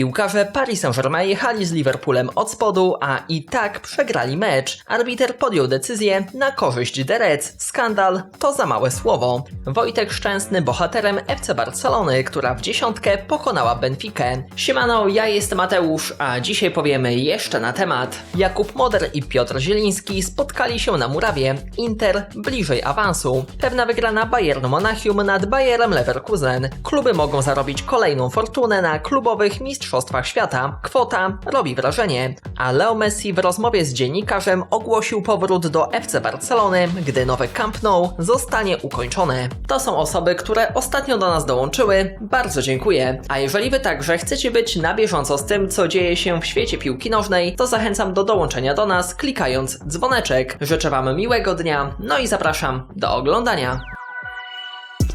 piłkarze Paris Saint-Germain jechali z Liverpoolem od spodu, a i tak przegrali mecz. Arbiter podjął decyzję na korzyść Reds. Skandal to za małe słowo. Wojtek Szczęsny bohaterem FC Barcelony, która w dziesiątkę pokonała Benfikę. Siemano, ja jestem Mateusz, a dzisiaj powiemy jeszcze na temat. Jakub Moder i Piotr Zieliński spotkali się na murawie. Inter bliżej awansu. Pewna wygrana Bayernu Monachium nad Bayerem Leverkusen. Kluby mogą zarobić kolejną fortunę na klubowych mistrzostwach świata. Kwota robi wrażenie. A Leo Messi w rozmowie z dziennikarzem ogłosił powrót do FC Barcelony, gdy nowe Camp Nou zostanie ukończone. To są osoby, które ostatnio do nas dołączyły. Bardzo dziękuję. A jeżeli wy także chcecie być na bieżąco z tym, co dzieje się w świecie piłki nożnej, to zachęcam do dołączenia do nas klikając dzwoneczek. Życzę wam miłego dnia, no i zapraszam do oglądania.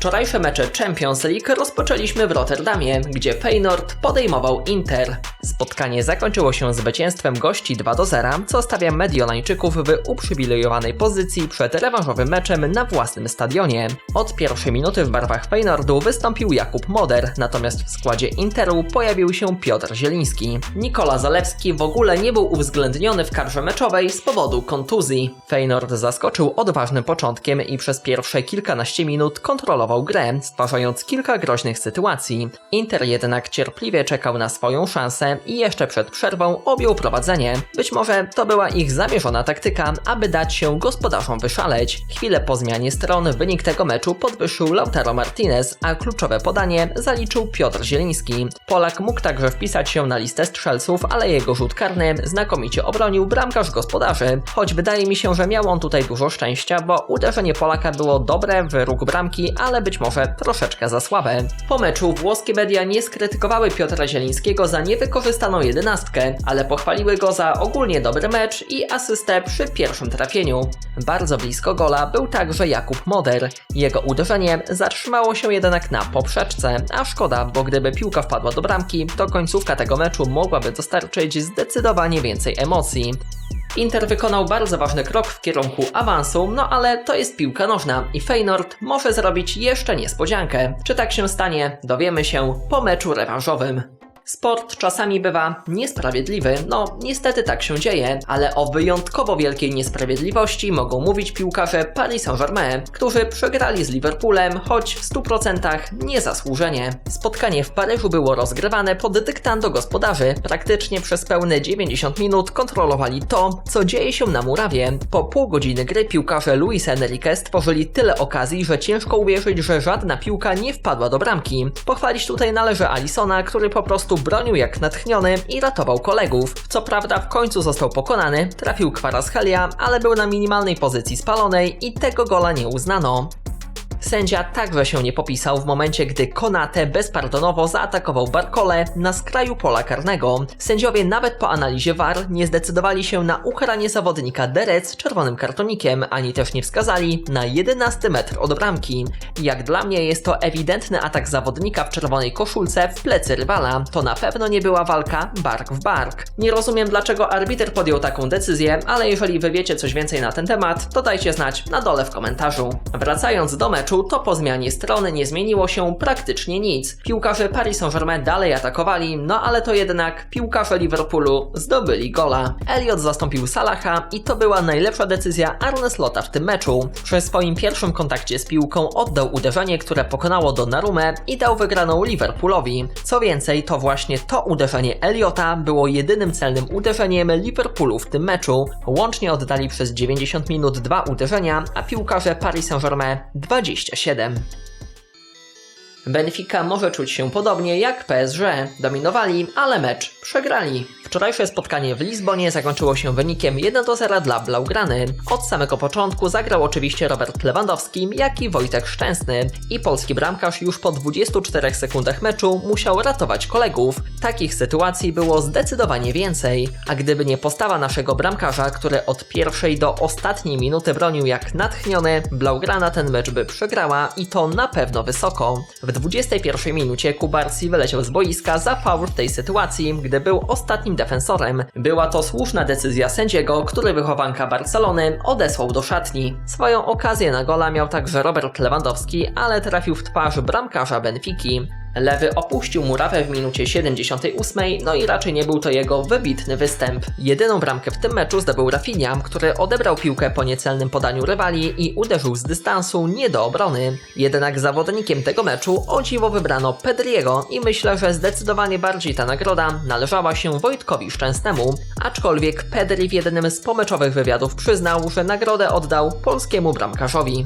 Wczorajsze mecze Champions League rozpoczęliśmy w Rotterdamie, gdzie Feyenoord podejmował Inter. Spotkanie zakończyło się zwycięstwem gości 2 do 0, co stawia Mediolańczyków w uprzywilejowanej pozycji przed rewanżowym meczem na własnym stadionie. Od pierwszej minuty w barwach Feyenoordu wystąpił Jakub Moder, natomiast w składzie Interu pojawił się Piotr Zieliński. Nikola Zalewski w ogóle nie był uwzględniony w karze meczowej z powodu kontuzji. Feyenoord zaskoczył odważnym początkiem i przez pierwsze kilkanaście minut kontrolował grę, stwarzając kilka groźnych sytuacji. Inter jednak cierpliwie czekał na swoją szansę i jeszcze przed przerwą objął prowadzenie. Być może to była ich zamierzona taktyka, aby dać się gospodarzom wyszaleć. Chwilę po zmianie stron wynik tego meczu podwyższył Lautaro Martinez, a kluczowe podanie zaliczył Piotr Zieliński. Polak mógł także wpisać się na listę strzelców, ale jego rzut karny znakomicie obronił bramkarz gospodarzy. Choć wydaje mi się, że miał on tutaj dużo szczęścia, bo uderzenie Polaka było dobre w róg bramki, ale być może troszeczkę za słabe. Po meczu włoskie media nie skrytykowały Piotra Zielińskiego za niewykorzystaną jedenastkę, ale pochwaliły go za ogólnie dobry mecz i asystę przy pierwszym trafieniu. Bardzo blisko gola był także Jakub Moder. Jego uderzenie zatrzymało się jednak na poprzeczce, a szkoda, bo gdyby piłka wpadła do bramki, to końcówka tego meczu mogłaby dostarczyć zdecydowanie więcej emocji. Inter wykonał bardzo ważny krok w kierunku awansu, no ale to jest piłka nożna i Feyenoord może zrobić jeszcze niespodziankę. Czy tak się stanie, dowiemy się po meczu rewanżowym. Sport czasami bywa niesprawiedliwy, no niestety tak się dzieje, ale o wyjątkowo wielkiej niesprawiedliwości mogą mówić piłkarze Paris Saint-Germain, którzy przegrali z Liverpoolem, choć w 100% niezasłużenie. Spotkanie w Paryżu było rozgrywane pod dyktando gospodarzy, praktycznie przez pełne 90 minut kontrolowali to, co dzieje się na murawie. Po pół godziny gry piłkarze Luis Enrique stworzyli tyle okazji, że ciężko uwierzyć, że żadna piłka nie wpadła do bramki. Pochwalić tutaj należy Alisona, który po prostu bronił jak natchniony i ratował kolegów. Co prawda w końcu został pokonany, trafił Kwarashelia, ale był na minimalnej pozycji spalonej i tego gola nie uznano. Sędzia także się nie popisał w momencie, gdy Konate bezpardonowo zaatakował Barkole na skraju pola karnego. Sędziowie nawet po analizie VAR nie zdecydowali się na ukaranie zawodnika Derec czerwonym kartonikiem, ani też nie wskazali na 11 metr od bramki. Jak dla mnie jest to ewidentny atak zawodnika w czerwonej koszulce w plecy rywala. To na pewno nie była walka bark w bark. Nie rozumiem dlaczego arbiter podjął taką decyzję, ale jeżeli wy wiecie coś więcej na ten temat, to dajcie znać na dole w komentarzu. Wracając do meczu, to po zmianie strony nie zmieniło się praktycznie nic. Piłkarze Paris Saint-Germain dalej atakowali, no ale to jednak piłkarze Liverpoolu zdobyli gola. Elliot zastąpił Salaha i to była najlepsza decyzja Arne Slota w tym meczu. Przy swoim pierwszym kontakcie z piłką oddał uderzenie, które pokonało Donnarumę i dał wygraną Liverpoolowi. Co więcej, to właśnie to uderzenie Elliota było jedynym celnym uderzeniem Liverpoolu w tym meczu. Łącznie oddali przez 90 minut dwa uderzenia, a piłkarze Paris Saint-Germain 27. Benfica może czuć się podobnie jak PSG. Dominowali, ale mecz przegrali. Wczorajsze spotkanie w Lizbonie zakończyło się wynikiem 1 do 0 dla Blaugrany. Od samego początku zagrał oczywiście Robert Lewandowski, jak i Wojtek Szczęsny. I polski bramkarz już po 24 sekundach meczu musiał ratować kolegów. Takich sytuacji było zdecydowanie więcej. A gdyby nie postawa naszego bramkarza, który od pierwszej do ostatniej minuty bronił jak natchniony, Blaugrana ten mecz by przegrała i to na pewno wysoko. W 21 minucie Kubarsi wyleciał z boiska za faul tej sytuacji, gdy był ostatnim defensorem. Była to słuszna decyzja sędziego, który wychowanka Barcelony odesłał do szatni. Swoją okazję na gola miał także Robert Lewandowski, ale trafił w twarz bramkarza Benfiki. Lewy opuścił murawę w minucie 78, no i raczej nie był to jego wybitny występ. Jedyną bramkę w tym meczu zdobył Rafinha, który odebrał piłkę po niecelnym podaniu rywali i uderzył z dystansu nie do obrony. Jednak zawodnikiem tego meczu o dziwo wybrano Pedriego i myślę, że zdecydowanie bardziej ta nagroda należała się Wojtkowi Szczęsnemu, aczkolwiek Pedri w jednym z pomeczowych wywiadów przyznał, że nagrodę oddał polskiemu bramkarzowi.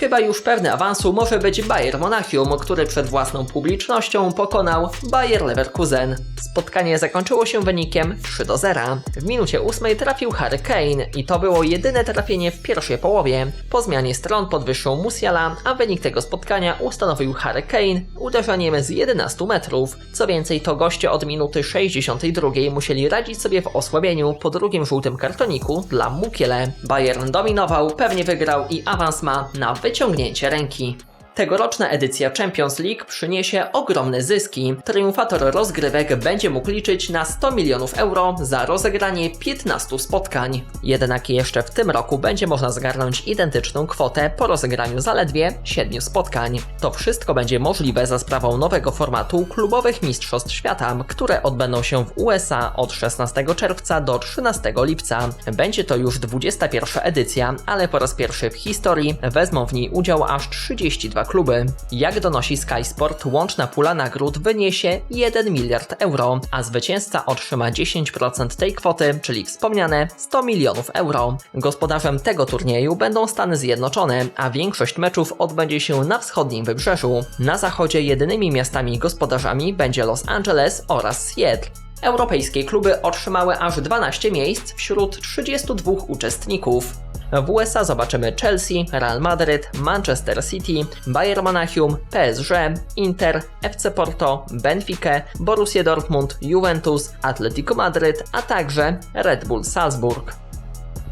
Chyba już pewny awansu może być Bayer Monachium, który przed własną publicznością pokonał Bayer Leverkusen. Spotkanie zakończyło się wynikiem 3 do 0. W minucie 8 trafił Harry Kane i to było jedyne trafienie w pierwszej połowie. Po zmianie stron podwyższył Musiala, a wynik tego spotkania ustanowił Harry Kane uderzeniem z 11 metrów. Co więcej, to goście od minuty 62 musieli radzić sobie w osłabieniu po drugim żółtym kartoniku dla Mukiele. Bayern dominował, pewnie wygrał i awans ma na wyciągnięcie ręki. Tegoroczna edycja Champions League przyniesie ogromne zyski. Triumfator rozgrywek będzie mógł liczyć na 100 milionów euro za rozegranie 15 spotkań. Jednak jeszcze w tym roku będzie można zgarnąć identyczną kwotę po rozegraniu zaledwie 7 spotkań. To wszystko będzie możliwe za sprawą nowego formatu klubowych Mistrzostw Świata, które odbędą się w USA od 16 czerwca do 13 lipca. Będzie to już 21 edycja, ale po raz pierwszy w historii wezmą w niej udział aż 32 kluby. Jak donosi Sky Sport, łączna pula nagród wyniesie 1 miliard euro, a zwycięzca otrzyma 10% tej kwoty, czyli wspomniane 100 milionów euro. Gospodarzem tego turnieju będą Stany Zjednoczone, a większość meczów odbędzie się na wschodnim wybrzeżu. Na zachodzie jedynymi miastami gospodarzami będzie Los Angeles oraz Seattle. Europejskie kluby otrzymały aż 12 miejsc wśród 32 uczestników. W USA zobaczymy Chelsea, Real Madrid, Manchester City, Bayern Monachium, PSG, Inter, FC Porto, Benfica, Borussia Dortmund, Juventus, Atletico Madryt, a także Red Bull Salzburg.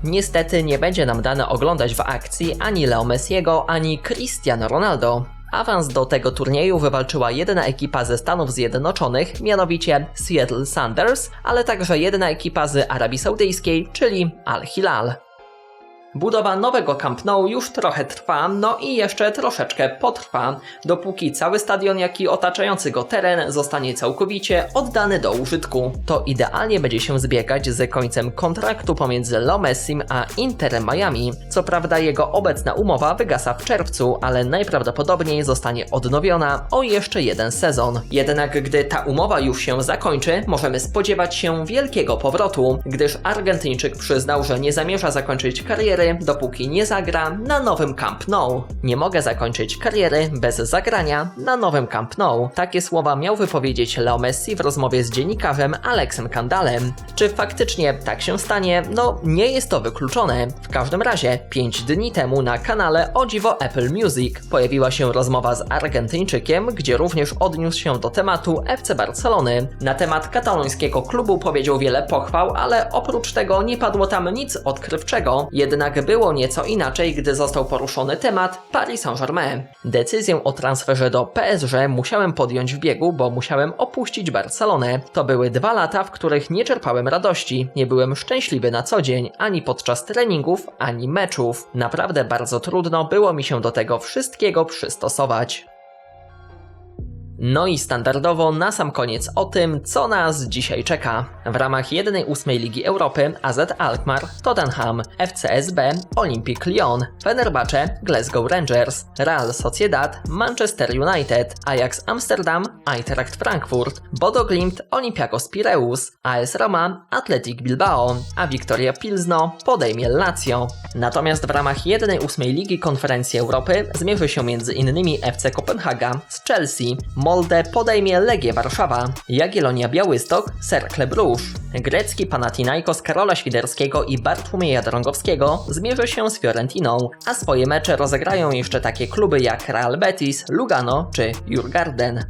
Niestety nie będzie nam dane oglądać w akcji ani Leo Messiego, ani Cristiano Ronaldo. Awans do tego turnieju wywalczyła jedna ekipa ze Stanów Zjednoczonych, mianowicie Seattle Sounders, ale także jedna ekipa z Arabii Saudyjskiej, czyli Al Hilal. Budowa nowego Camp Nou już trochę trwa, no i jeszcze troszeczkę potrwa, dopóki cały stadion, jak i otaczający go teren zostanie całkowicie oddany do użytku. To idealnie będzie się zbiegać z końcem kontraktu pomiędzy Lo Messim a Interem Miami. Co prawda jego obecna umowa wygasa w czerwcu, ale najprawdopodobniej zostanie odnowiona o jeszcze jeden sezon. Jednak gdy ta umowa już się zakończy, możemy spodziewać się wielkiego powrotu, gdyż Argentyńczyk przyznał, że nie zamierza zakończyć kariery dopóki nie zagra na nowym Camp Nou. Nie mogę zakończyć kariery bez zagrania na nowym Camp Nou. Takie słowa miał wypowiedzieć Leo Messi w rozmowie z dziennikarzem Alexem Kandalem. Czy faktycznie tak się stanie? No, nie jest to wykluczone. W każdym razie, 5 dni temu na kanale o dziwo Apple Music pojawiła się rozmowa z Argentyńczykiem, gdzie również odniósł się do tematu FC Barcelony. Na temat katalońskiego klubu powiedział wiele pochwał, ale oprócz tego nie padło tam nic odkrywczego. Jednak było nieco inaczej, gdy został poruszony temat Paris Saint-Germain. Decyzję o transferze do PSG musiałem podjąć w biegu, bo musiałem opuścić Barcelonę. To były dwa lata, w których nie czerpałem radości, nie byłem szczęśliwy na co dzień, ani podczas treningów, ani meczów. Naprawdę bardzo trudno było mi się do tego wszystkiego przystosować. No i standardowo na sam koniec o tym, co nas dzisiaj czeka. W ramach 1-8 Ligi Europy AZ Alkmaar, Tottenham, FCSB, Olympique Lyon, Fenerbahce, Glasgow Rangers, Real Sociedad, Manchester United, Ajax Amsterdam, Eintracht Frankfurt, Bodo Glimt, Olympiakos Pireus, AS Roma, Athletic Bilbao, a Victoria Pilzno podejmie Lazio. Natomiast w ramach 1-8 Ligi Konferencji Europy zmierzy się m.in. FC Kopenhaga z Chelsea, Molde podejmie Legię Warszawa, Jagiellonia Białystok, Cercle Bruges. Grecki Panathinaikos Karola Świderskiego i Bartłomieja Drągowskiego zmierzy się z Fiorentiną, a swoje mecze rozegrają jeszcze takie kluby jak Real Betis, Lugano czy Jurgarden.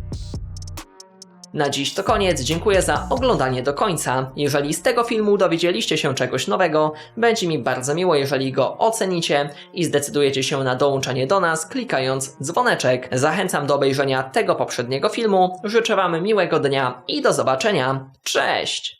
Na dziś to koniec, dziękuję za oglądanie do końca. Jeżeli z tego filmu dowiedzieliście się czegoś nowego, będzie mi bardzo miło, jeżeli go ocenicie i zdecydujecie się na dołączenie do nas, klikając dzwoneczek. Zachęcam do obejrzenia tego poprzedniego filmu, życzę Wam miłego dnia i do zobaczenia. Cześć!